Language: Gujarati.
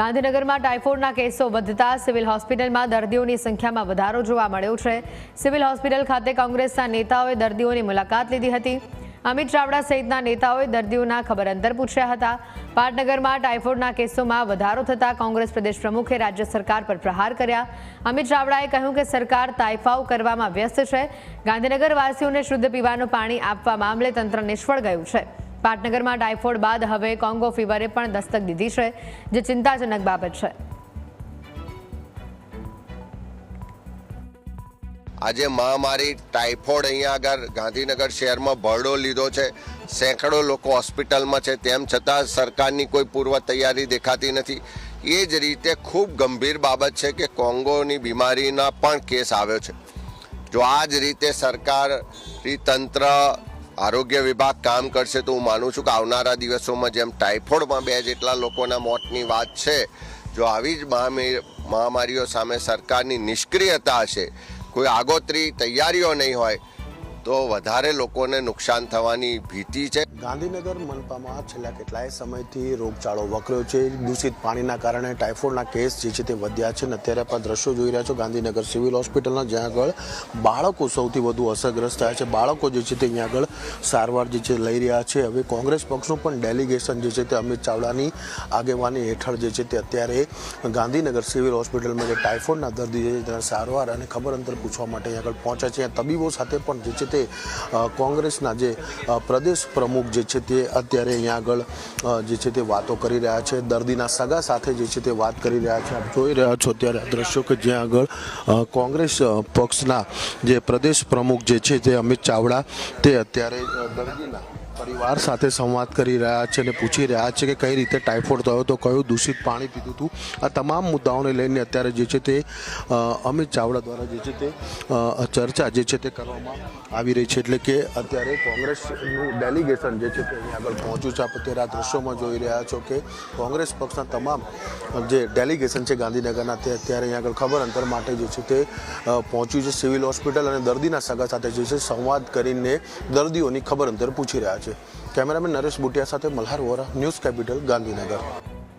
ગાંધીનગરમાં ટાઇફોઇડના કેસો વધતા સિવિલ હોસ્પિટલમાં દર્દીઓની સંખ્યામાં વધારો જોવા મળ્યો છે. સિવિલ હોસ્પિટલ ખાતે કોંગ્રેસના નેતાઓએ દર્દીઓની મુલાકાત લીધી હતી. અમિત ચાવડા સહિતના નેતાઓએ દર્દીઓના ખબર અંતર પૂછ્યા હતા. પાટનગરમાં ટાઇફોઇડના કેસોમાં વધારો થતાં કોંગ્રેસ પ્રદેશ પ્રમુખે રાજ્ય સરકાર પર પ્રહાર કર્યા. અમિત ચાવડાએ કહ્યું કે સરકાર તાઇફાઓ કરવામાં વ્યસ્ત છે. ગાંધીનગરવાસીઓને શુદ્ધ પીવાનું પાણી આપવા મામલે તંત્ર નિષ્ફળ ગયું છે. પાટનગરમાં ટાઇફોઇડ બાદ હવે કોંગો ફીવરે પણ દસ્તક દીધી છે, જે ચિંતાજનક બાબત છે. આજે મહામારી ટાઇફોઇડ અહીંયા આગળ ગાંધીનગર શહેરમાં ભરડો લીધો છે. સેંકડો લોકો હોસ્પિટલમાં છે, તેમ છતાં સરકારની કોઈ પૂર્વ તૈયારી દેખાતી નથી. એ જ રીતે ખૂબ ગંભીર બાબત છે કે કોંગોની બીમારીના પણ કેસ આવ્યો છે. જો આ જ રીતે સરકારી તંત્ર આરોગ્ય વિભાગ કામ કરશે તો હું માનું છું કે આવનારા દિવસોમાં જેમ ટાઇફોઇડમાં બે જેટલા લોકોના મોતની વાત છે, જો આવી જ મહામે- મહામારીઓ સામે સરકારની નિષ્ક્રિયતા હશે, કોઈ આગોતરી તૈયારીઓ નહીં હોય તો વધારે લોકોને નુકસાન થવાની ભીતિ છે. ગાંધીનગર મનપામાં છેલ્લા કેટલાય સમયથી રોગચાળો વકર્યો છે. દૂષિત પાણીના કારણે ટાઇફોઇડના કેસ જે છે તે વધ્યા છે અને અત્યારે પણ દ્રશ્યો જોઈ રહ્યા છો ગાંધીનગર સિવિલ હોસ્પિટલના, જ્યાં આગળ બાળકો સૌથી વધુ અસરગ્રસ્ત થયા છે. બાળકો જે છે તે અહીંયા આગળ સારવાર જે છે લઈ રહ્યા છે. હવે કોંગ્રેસ પક્ષનું પણ ડેલિગેશન જે છે તે અમિત ચાવડાની આગેવાની હેઠળ જે છે તે અત્યારે ગાંધીનગર સિવિલ હોસ્પિટલમાં જે ટાઇફોઇડના દર્દી છે, તેના સારવાર અને ખબર અંતર પૂછવા માટે અહીંયા આગળ પહોંચ્યા છે. તબીબો સાથે પણ જે છે તે કોંગ્રેસના જે પ્રદેશ પ્રમુખ જે છે તે અત્યારે અહીંયા આગળ જે છે તે વાતો કરી રહ્યા છે. દર્દીના સગા સાથે જે છે તે વાત કરી રહ્યા છે. આપ જોઈ રહ્યા છો ત્યારે દ્રશ્યો કે જ્યાં આગળ કોંગ્રેસ પક્ષના જે પ્રદેશ પ્રમુખ જે છે તે અમિત ચાવડા, તે અત્યારે દર્દીના પરિવાર સાથે સંવાદ કરી રહ્યા છે અને પૂછી રહ્યા છે કે કઈ રીતે ટાઇફોઇડ થયો તો કયું દૂષિત પાણી પીધું હતું. આ તમામ મુદ્દાઓને લઈને અત્યારે જે છે તે અમિત ચાવડા દ્વારા જે છે તે ચર્ચા જે છે તે કરવામાં આવી રહી છે. એટલે કે અત્યારે કોંગ્રેસનું ડેલિગેશન જે છે તે અહીં આગળ પહોંચ્યું છે. આપ અત્યારે આ દ્રશ્યોમાં જોઈ રહ્યા છો કે કોંગ્રેસ પક્ષના તમામ જે ડેલિગેશન છે ગાંધીનગરના તે અત્યારે અહીં આગળ ખબર અંતર માટે જે છે તે પહોંચ્યું છે. સિવિલ હોસ્પિટલ અને દર્દીના સગા સાથે જે છે સંવાદ કરીને દર્દીઓની ખબર અંતર પૂછી રહ્યા છે. કેમેરામેન નરેશ બુટિયા સાથે મલ્હાર વોરા ન્યૂઝ કેપિટલ ગાંધીનગર.